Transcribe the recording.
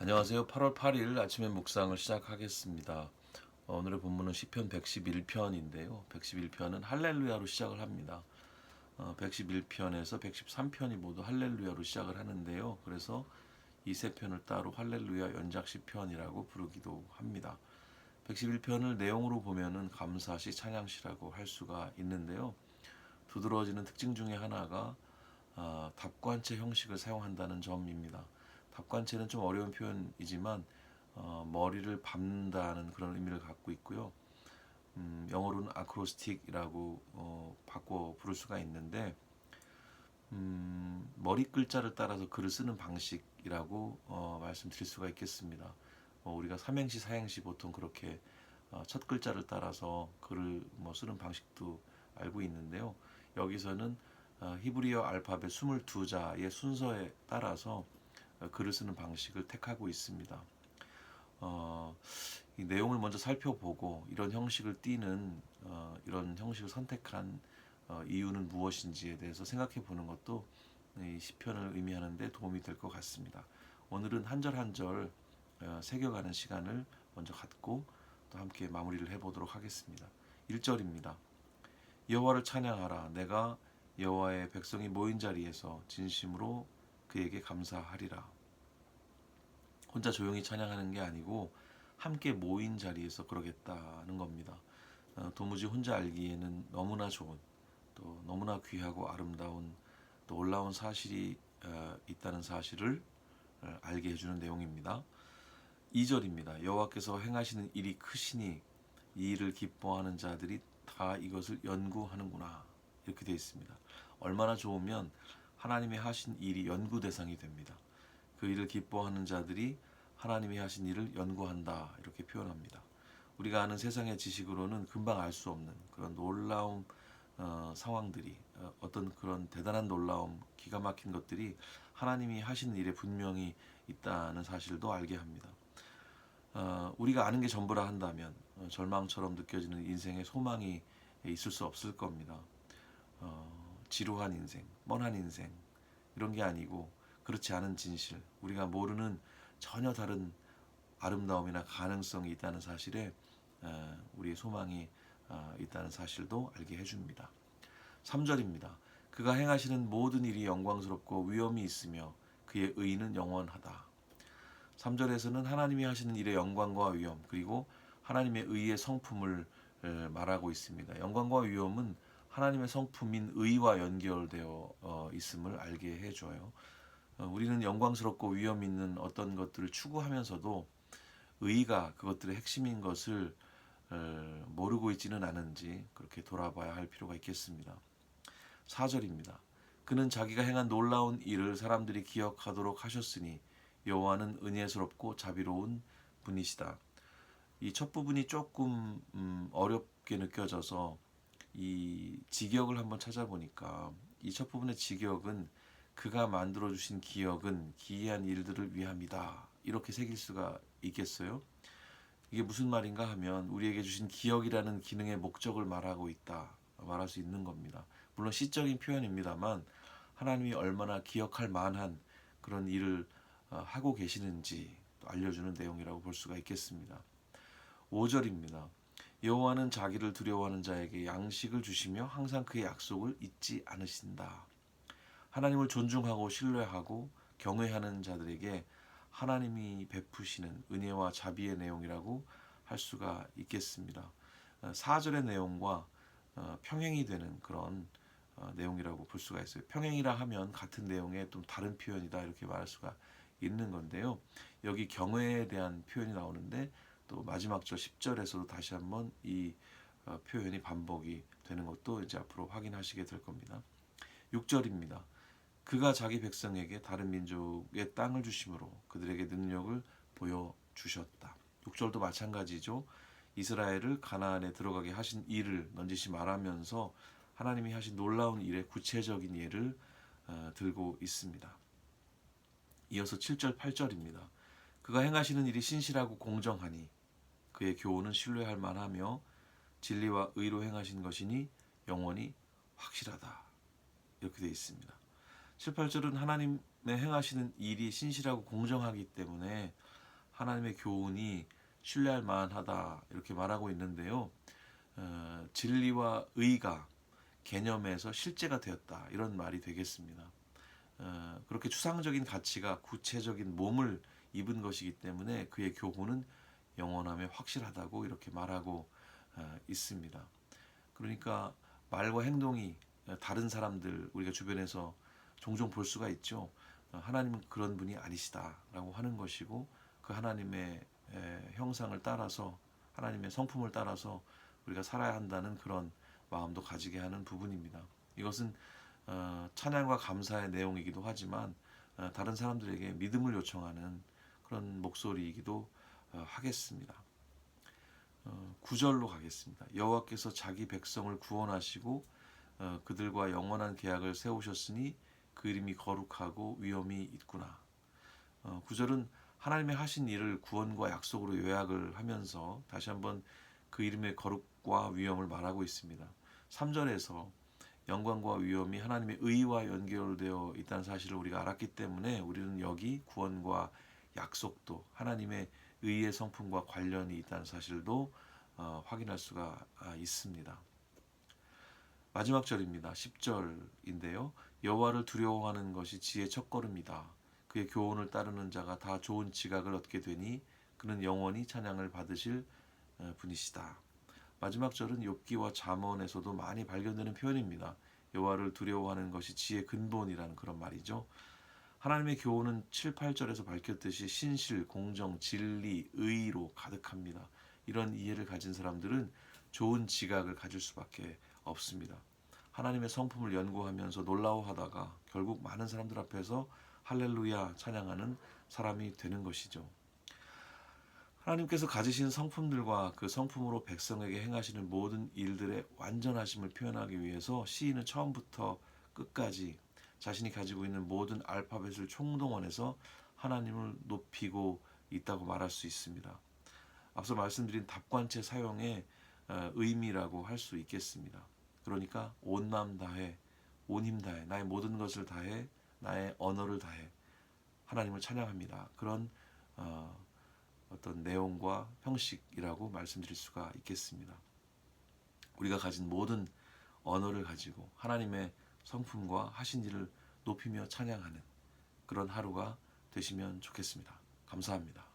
안녕하세요. 8월 8일 아침에 묵상을 시작하겠습니다. 어, 오늘의 본문은 시편 111편인데요. 111편은 할렐루야로 시작을 합니다. 어, 111편에서 113편이 모두 할렐루야로 시작을 하는데요. 그래서 이 세 편을 따로 할렐루야 연작 시편이라고 부르기도 합니다. 111편을 내용으로 보면은 감사시 찬양시라고 할 수가 있는데요. 두드러지는 특징 중에 하나가 아, 답관체 형식을 사용한다는 점입니다. 답관체는 좀 어려운 표현이지만 어, 머리를 밟는다는 그런 의미를 갖고 있고요. 음, 영어로는 아크로스틱이라고 어, 바꿔 부를 수가 있는데 음, 머리 글자를 따라서 글을 쓰는 방식이라고 어, 말씀드릴 수가 있겠습니다. 뭐 우리가 삼행시, 사행시 보통 그렇게 어, 첫 글자를 따라서 글을 뭐 쓰는 방식도 알고 있는데요. 여기서는 어, 히브리어 알파벳 22자의 순서에 따라서 어, 글을 쓰는 방식을 택하고 있습니다. 어, 이 내용을 먼저 살펴보고 이런 형식을 띠는 어, 이런 형식을 선택한 어, 이유는 무엇인지에 대해서 생각해 보는 것도 이 시편을 의미하는데 도움이 될 것 같습니다. 오늘은 한 절 한절 어, 새겨가는 시간을 먼저 갖고 또 함께 마무리를 해보도록 하겠습니다. 1절입니다. 여호와를 찬양하라. 내가 여호와의 백성이 모인 자리에서 진심으로 그에게 감사하리라. 혼자 조용히 찬양하는 게 아니고 함께 모인 자리에서 그러겠다는 겁니다. 어, 도무지 혼자 알기에는 너무나 좋은 또 너무나 귀하고 아름다운 또 올라온 사실이 어, 있다는 사실을 어, 알게 해주는 내용입니다. 2절입니다. 여호와께서 행하시는 일이 크시니 이 일을 기뻐하는 자들이 다 이것을 연구하는구나 이렇게 되어 있습니다. 얼마나 좋으면 하나님이 하신 일이 연구 대상이 됩니다. 그 일을 기뻐하는 자들이 하나님이 하신 일을 연구한다 이렇게 표현합니다. 우리가 아는 세상의 지식으로는 금방 알 수 없는 그런 놀라운 어, 상황들이 어, 어떤 그런 대단한 놀라움, 기가 막힌 것들이 하나님이 하신 일에 분명히 있다는 사실도 알게 합니다. 어, 우리가 아는 게 전부라 한다면 어, 절망처럼 느껴지는 인생의 소망이 있을 수 없을 겁니다. 어, 지루한 인생, 뻔한 인생 이런 게 아니고 그렇지 않은 진실, 우리가 모르는 전혀 다른 아름다움이나 가능성이 있다는 사실에 어, 우리의 소망이 어, 있다는 사실도 알게 해줍니다. 3절입니다. 그가 행하시는 모든 일이 영광스럽고 위엄이 있으며 그의 의는 영원하다. 3절에서는 하나님이 하시는 일의 영광과 위엄 그리고 하나님의 의의 성품을 에, 말하고 있습니다. 영광과 위엄은 하나님의 성품인 의와 연결되어 어, 있음을 알게 해줘요. 어, 우리는 영광스럽고 위엄 있는 어떤 것들을 추구하면서도 의가 그것들의 핵심인 것을 어, 모르고 있지는 않은지 그렇게 돌아봐야 할 필요가 있겠습니다. 4절입니다. 그는 자기가 행한 놀라운 일을 사람들이 기억하도록 하셨으니 여호와는 은혜스럽고 자비로운 분이시다. 이 첫 부분이 조금 음, 어렵게 느껴져서 이 직역을 한번 찾아보니까 이 첫 부분의 직역은 그가 만들어 주신 기억은 기이한 일들을 위함이다. 이렇게 새길 수가 있겠어요? 이게 무슨 말인가 하면 우리에게 주신 기억이라는 기능의 목적을 말하고 있다. 말할 수 있는 겁니다. 물론 시적인 표현입니다만 하나님이 얼마나 기억할 만한 그런 일을 어, 하고 계시는지 또 알려주는 내용이라고 볼 수가 있겠습니다. 5절입니다. 여호와는 자기를 두려워하는 자에게 양식을 주시며 항상 그의 약속을 잊지 않으신다. 하나님을 존중하고 신뢰하고 경외하는 자들에게 하나님이 베푸시는 은혜와 자비의 내용이라고 할 수가 있겠습니다. 4절의 내용과 어, 평행이 되는 그런 어, 내용이라고 볼 수가 있어요. 평행이라 하면 같은 내용의 좀 다른 표현이다 이렇게 말할 수가 있는 건데요. 여기 경외에 대한 표현이 나오는데 또 마지막 절 10절에서도 다시 한번 이 어, 표현이 반복이 되는 것도 이제 앞으로 확인하시게 될 겁니다. 6절입니다. 그가 자기 백성에게 다른 민족의 땅을 주심으로 그들에게 능력을 보여 주셨다. 6절도 마찬가지죠. 이스라엘을 가나안에 들어가게 하신 일을 넌지시 말하면서 하나님이 하신 놀라운 일의 구체적인 예를 어, 들고 있습니다. 이어서 7절 8절입니다. 그가 행하시는 일이 신실하고 공정하니 그의 교훈은 신뢰할 만하며 진리와 의로 행하신 것이니 영원히 확실하다. 이렇게 되어 있습니다. 7, 8절은 하나님 행하시는 일이 신실하고 공정하기 때문에 하나님의 교훈이 신뢰할 만하다 이렇게 말하고 있는데요. 어, 진리와 의가 개념에서 실제가 되었다 이런 말이 되겠습니다. 어, 그렇게 추상적인 가치가 구체적인 몸을 입은 것이기 때문에 그의 교훈은 영원함에 확실하다고 이렇게 말하고 어, 있습니다. 그러니까 말과 행동이 어, 다른 사람들 우리가 주변에서 종종 볼 수가 있죠. 어, 하나님은 그런 분이 아니시다라고 하는 것이고 그 하나님의 에, 형상을 따라서 하나님의 성품을 따라서 우리가 살아야 한다는 그런 마음도 가지게 하는 부분입니다. 이것은 어, 찬양과 감사의 내용이기도 하지만 어, 다른 사람들에게 믿음을 요청하는 그런 목소리이기도 어, 하겠습니다. 어, 9절로 가겠습니다. 여호와께서 자기 백성을 구원하시고 어, 그들과 영원한 계약을 세우셨으니 그 이름이 거룩하고 위엄이 있구나. 어, 9절은 하나님의 하신 일을 구원과 약속으로 요약을 하면서 다시 한번 그 이름의 거룩과 위엄을 말하고 있습니다. 3절에서 영광과 위엄이 하나님의 의와 연결되어 있다는 사실을 우리가 알았기 때문에 우리는 여기 구원과 약속도 하나님의 의의 성품과 관련이 있다는 사실도 어, 확인할 수가 아, 있습니다. 마지막 절입니다. 10절인데요. 여호와를 두려워하는 것이 지혜의 첫걸음이다. 그의 교훈을 따르는 자가 다 좋은 지각을 얻게 되니 그는 영원히 찬양을 받으실 어, 분이시다. 마지막 절은 욥기와 잠언에서도 많이 발견되는 표현입니다. 여호와를 두려워하는 것이 지혜의 근본이라는 그런 말이죠. 하나님의 교훈은 7, 8절에서 밝혔듯이 신실, 공정, 진리, 의로 가득합니다. 이런 이해를 가진 사람들은 좋은 지각을 가질 수밖에 없습니다. 하나님의 성품을 연구하면서 놀라워하다가 결국 많은 사람들 앞에서 할렐루야 찬양하는 사람이 되는 것이죠. 하나님께서 가지신 성품들과 그 성품으로 백성에게 행하시는 모든 일들의 완전하심을 표현하기 위해서 시인은 처음부터 끝까지 자신이 가지고 있는 모든 알파벳을 총동원해서 하나님을 높이고 있다고 말할 수 있습니다. 앞서 말씀드린 답관체 사용의 어, 의미라고 할 수 있겠습니다. 그러니까 온 마음 다해, 온힘 다해, 나의 모든 것을 다해, 나의 언어를 다해 하나님을 찬양합니다. 그런 어, 어떤 내용과 형식이라고 말씀드릴 수가 있겠습니다. 우리가 가진 모든 언어를 가지고 하나님의 성품과 하신 일을 높이며 찬양하는 그런 하루가 되시면 좋겠습니다. 감사합니다.